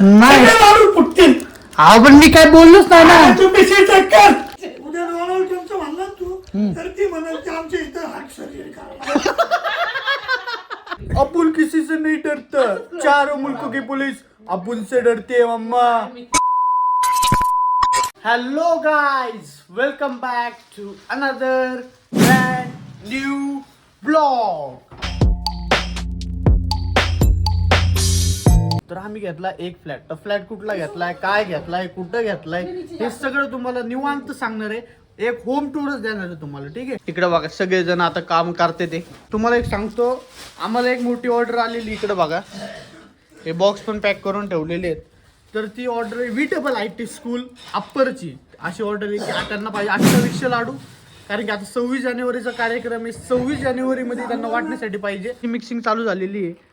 नाही. फुटतील. अहो पण मी काय बोललोच नाही ना. तू पिशवी चेक कर. उद्या डोनाल्ड ट्रम्पचं म्हणलं तू. तर ती म्हणाल की आमच्या इथं हार्ट सर्जरी करा अपुल किसी से नहीं डरता चारों मुल्कों की पुलिस. अपुल से डरती है mamma. Hello guys welcome back to another brand new blog तर आम्ही घेतला एक फ्लॅट. तर फ्लॅट कुठला घेतलाय? काय घेतलाय? कुठं घेतलाय? हे सगळं तुम्हाला निवांत सांगणार आहे. एक होम टूरच देणार आहे तुम्हाला ठीक आहे? इकडे बघा सगळेजण आता काम करते ते. तुम्हाला एक सांगतो आम्हाला एक मोठी ऑर्डर आलेली इकडे बघा. हे बॉक्स पण पॅक करून ठेवलेले आहेत. तर ती ऑर्डर आहे विटेबल आय टी स्कूल अप्परची अशी ऑर्डर आहे की त्यांना पाहिजे अठ्ठावीसशे लाडू. कारण की आता सव्वीस जानेवारीचा कार्यक्रम आहे सव्वीस जानेवारीमध्ये त्यांना वाटण्यासाठी पाहिजे. ही मिक्सिंग चालू झालेली आहे.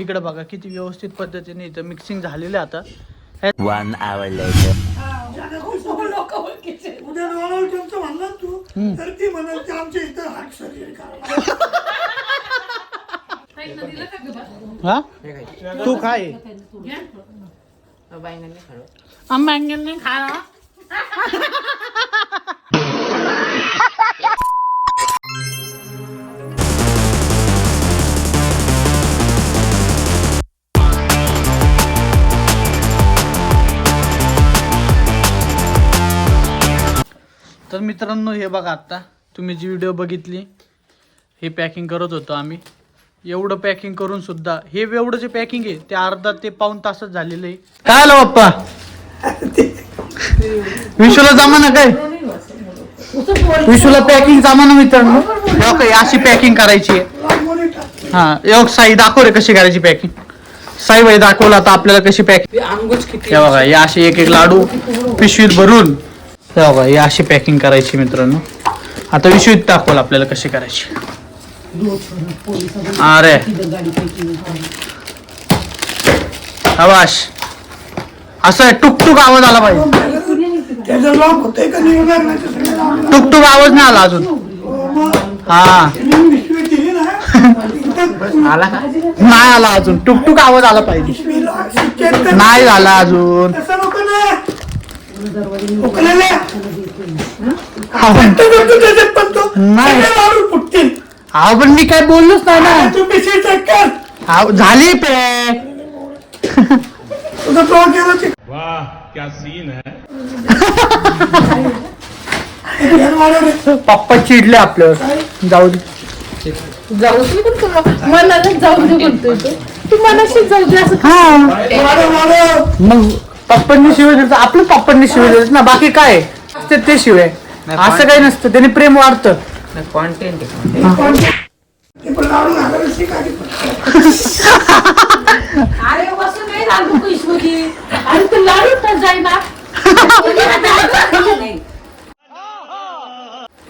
इकडे बघा किती व्यवस्थित पद्धतीने इथं मिक्सिंग झालेलं आहे आता. ह्या- One hour later. उद्या डोनाल्ड ट्रम्पचं तर मित्रांनो हे बघा आता. तुम्ही जी व्हिडिओ बघितली हे पॅकिंग करत होतो आम्ही. एवढं पॅकिंग करून सुद्धा हे एवढं जे पॅकिंग आहे ते अर्धा ते पाऊन तासच झालेलं आहे. काय आलं बाप्पा? विशूला जमा ना काय? विशूला पॅकिंग जमा ना मित्रांनो. हो हे अशी पॅकिंग करायची आहे. हा योग साई दाखव रे कशी करायची पॅकिंग साई बाई दाखवलं आता आपल्याला कशी पॅकिंग बघा हे असे एक एक लाडू पिशवीत भरून बघा हे अशी पॅकिंग करायची मित्रांनो. आता पिशवीत दाखवलं आपल्याला कशी करायची. अरे. आवाश असं आहे टुकटुक आवाज आला पाहिजे. टुकटुक आवाज नाही आला अजून. हा. ना नाही आला अजून. टुकटुक आवाज आला पाहिजे. नाही झाला अजून. उकलेले. नाही. फुटतील अहो, पण मी काय बोललोच नाही ना. तू पिशवी चेक कर अहो, झाली पॅक तुझं तो केलं ते वाह क्या सीन है ध्यान वाढव रे. पप्पा चिडले आपल्यावर. जाऊ दे. जाऊ दे पण तुला मनाला जाऊ दे म्हणतोय तो. तू मनाशी जाऊ दे असं हा. वाढव वाढव मग पप्पांनी शिवाय दिलं तर आपलं पप्पांनी शिवाय दिलं ना. बाकी काय? असते ते शिवाय असं काही नसतं. त्याने प्रेम वाढतं. अरे बसून नाही लाडू पैशमध्ये अरे तू लाडू तर जाईना.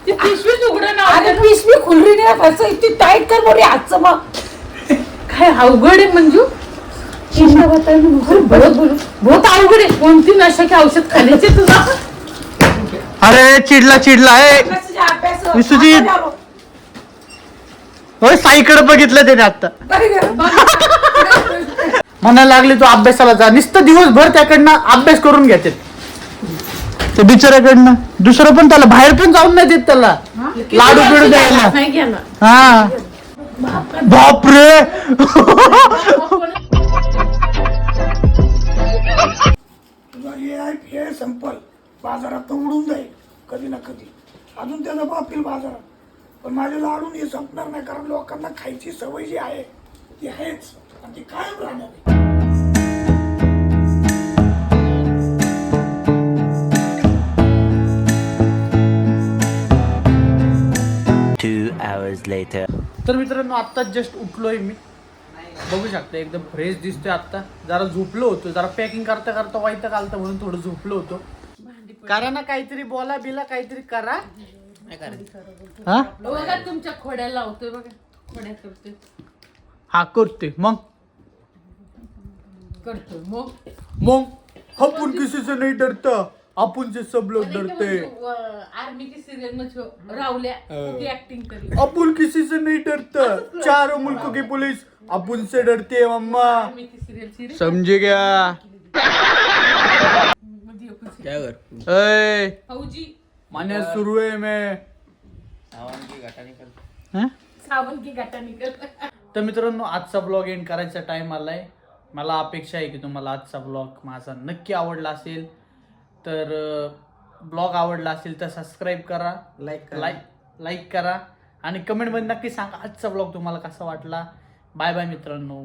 ती पिशवीच उघडं ना. अरे पिशवी खुलली नाही असं इतकी टाईट कर बरी आजचं मग. काय अवघड आहे मंजू? चिंता बताय बहुत बहुत अवघड आहे. कोणती नशाची औषध खाण्याचे तुला? अरे चिडला चिडला आहे विसुजीत. होय साईकडे बघितलं त्याने आता. म्हणायला लागले तू अभ्यासाला जा. नुसतं दिवसभर त्याकडनं अभ्यास करून घ्यायचे ते बिचाऱ्याकडनं. दुसरं पण त्याला बाहेर पण जाऊन नाही देत त्याला. लाडू बिडू द्यायला. हा. बापरे. अजून त्याचा बापील बाजारात. पण माझे लाडून हे संपणार नाही कारण लोकांना खायची सवय जी आहे ती आहेच. आणि ती कायम राहणार आहे. Two hours later. तर मित्रांनो आत्ताच जस्ट उठलोय मी. बघू शकता एकदम फ्रेश दिसतोय आता जरा झोपलो होतो जरा पॅकिंग करता करता वाईट आलता म्हणून थोडं झोपलो होतो. करा ना काहीतरी बोला बिला काहीतरी करा. हा? बघा तुमच्या खोड्या लावतोय बघा. खोड्या करतोय. हा करते. मग? करतोय. मग? मग? आपण किसी से नहीं डरता. अपन से सब लोग डरते. आर्मी की सिरियल में जो रावल्या की ऍक्टिंग करी. अपन किसी से नहीं डरता. चारों मुल्कों की पुलिस अपन से डरती है मम्मा समझे मध्ये एकूण क्या कर? ए फौजी मान्य सुरू आहे मैं. हं? सावन की गाठा निकल. तर मित्रांनो आजचा ब्लॉग एंड करायचा टाइम आलाय. मला अपेक्षा आहे की तुम्हाला आजचा ब्लॉग माझा नक्की आवडला असेल. तर ब्लॉग आवडला असेल तर सबस्क्राईब करा लाईक लाईक लाईक करा. आणि कमेंटमध्ये नक्की सांगा आजचा ब्लॉग तुम्हाला कसा वाटला. बाय बाय मित्रांनो.